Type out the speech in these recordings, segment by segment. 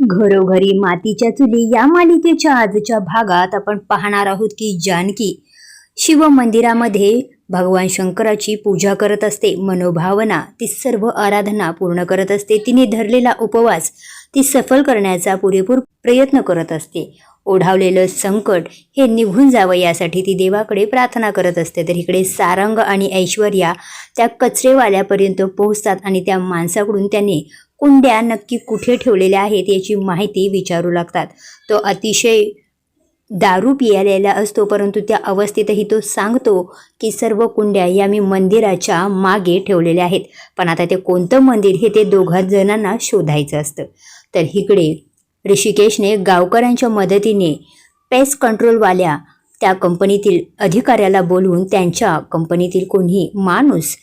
घरोघरी मातीच्या चुली या मालिकेच्या आजच्या भागात आपण पाहणार आहोत की जानकी शिव मंदिरामध्ये भगवान शंकराची पूजा करत असते मनोभावना ती सर्व आराधना पूर्ण करत असते तिने धरलेला उपवास ती सफल करण्याचा पुरेपूर प्रयत्न करत असते. ओढावलेलं संकट हे निघून जावं यासाठी ती देवाकडे प्रार्थना करत असते. तर इकडे सारंग आणि ऐश्वर्या त्या कचरेवाल्यापर्यंत पोहोचतात आणि त्या माणसाकडून त्याने कुंड्या नक्की कुठे ठेवलेल्या आहेत याची माहिती विचारू लागतात. तो अतिशय दारू पियालेला असतो परंतु त्या अवस्थेतही तो सांगतो की सर्व कुंड्या या मी मंदिराच्या मागे ठेवलेल्या आहेत. पण आता ते कोणतं मंदिर हे ते दोघा जणांना शोधायचं असतं. तर इकडे ऋषिकेशने गावकऱ्यांच्या मदतीने पेस्ट कंट्रोलवाल्या त्या कंपनीतील अधिकाऱ्याला बोलवून त्यांच्या कंपनीतील कोणी माणूस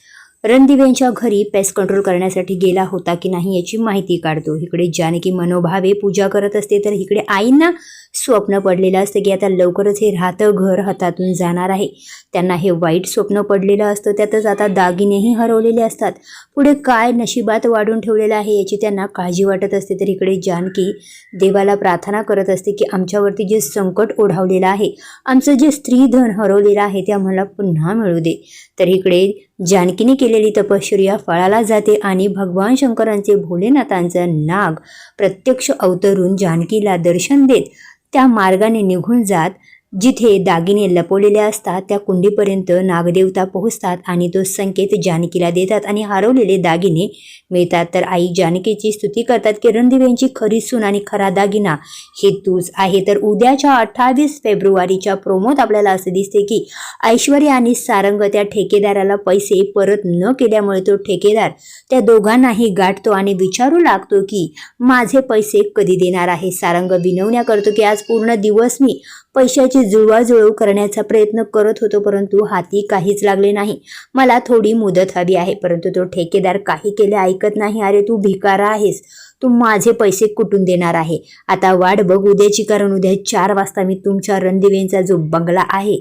रणदिवेंच्या घरी पेस्ट कंट्रोल करण्यासाठी गेला होता की नाही याची माहिती काढतो. इकडे जानकी मनोभावे पूजा करत असते तर इकडे आईंना स्वप्न पडलेलं असतं की आता लवकरच हे राहतं घर हातातून जाणार आहे. त्यांना हे वाईट स्वप्न पडलेलं असतं. त्यातच आता दागिनेही हरवलेले असतात. पुढे काय नशिबात वाढून ठेवलेलं आहे याची त्यांना काळजी वाटत असते. तर इकडे जानकी देवाला प्रार्थना करत असते की आमच्यावरती जे संकट ओढावलेलं आहे आमचं जे स्त्रीधन हरवलेलं आहे ते आम्हाला पुन्हा मिळू दे. तर इकडे जानकीने केलेली तपश्चर्या फळाला जाते आणि भगवान शंकरांचे भोलेनाथांचा नाग प्रत्यक्ष अवतरून जानकीला दर्शन देत त्या मार्गाने निघून जात जिथे दागिने लपवलेले असतात त्या कुंडीपर्यंत नागदेवता पोहोचतात आणि तो संकेत जानकीला देतात आणि हरवलेले दागिने मिळतात. तर आई जानकीची स्तुती करतात की रणदिवेंची खरी सून आणि खरा दागिना हे तूच आहे. तर उद्याच्या अठ्ठावीस फेब्रुवारीच्या प्रोमोत आपल्याला असं दिसते की ऐश्वर्या आणि सारंग त्या ठेकेदाराला पैसे परत न केल्यामुळे तो ठेकेदार त्या दोघांनाही गाठतो आणि विचारू लागतो की माझे पैसे कधी देणार आहे? सारंग विनवण्या करतो की आज पूर्ण दिवस मी पैशाची जुळवाजुळव करण्याचा प्रयत्न करत होतो परंतु हाती काहीच लागले नाही. मला थोडी मुदत हवी आहे परंतु तो ठेकेदार काही केले ऐकत नाही. अरे तू भिकारा आहेस. तू माझे पैसे कुठून देणार आहे? आता वाट बघ उद्याची कारण उद्या चार वाजता मी तुमच्या रणदिवेंचा जो बंगला आहे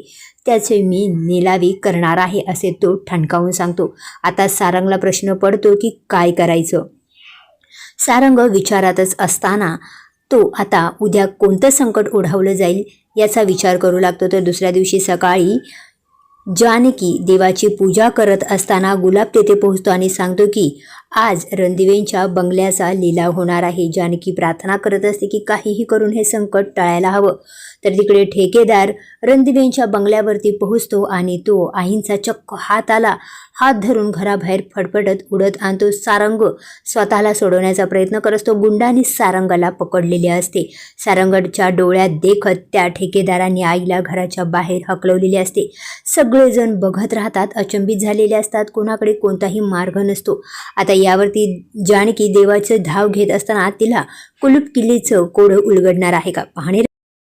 त्याचे मी निलावी करणार आहे असे तो ठणकावून सांगतो. आता सारंगला प्रश्न पडतो की काय करायचं? सारंग विचारातच असताना तो आता उद्या कोणतं संकट ओढावलं जाईल? याचा विचार करू लागतो. तर दुसऱ्या दिवशी सकाळी जानकी देवाची पूजा करत असताना गुलाब तेथे पोहोचतो आणि सांगतो की आज रणदिवेंच्या बंगल्याचा लिलाव होणार आहे. जानकी प्रार्थना करत असते की काहीही करून हे संकट टाळायला हवं. तर तिकडे ठेकेदार रणदिवेंच्या बंगल्यावरती पोहोचतो आणि तो आईंचा चक्क हात आला हात धरून घराबाहेर फडफडत उडत आणतो सारंग स्वतःला सोडवण्याचा प्रयत्न करत असतो. गुंडाने सारंगाला पकडलेले असते. सारंगच्या डोळ्यात देखत त्या ठेकेदारांनी आईला घराच्या बाहेर हकलवलेले असते. सगळेजण बघत राहतात अचंबित झालेले असतात कोणाकडे कोणताही मार्ग नसतो. आता यावरती जानकी देवाचं धाव घेत असताना तिला कुलूप किल्लीचं कोडं उलगडणार आहे का? पाहणे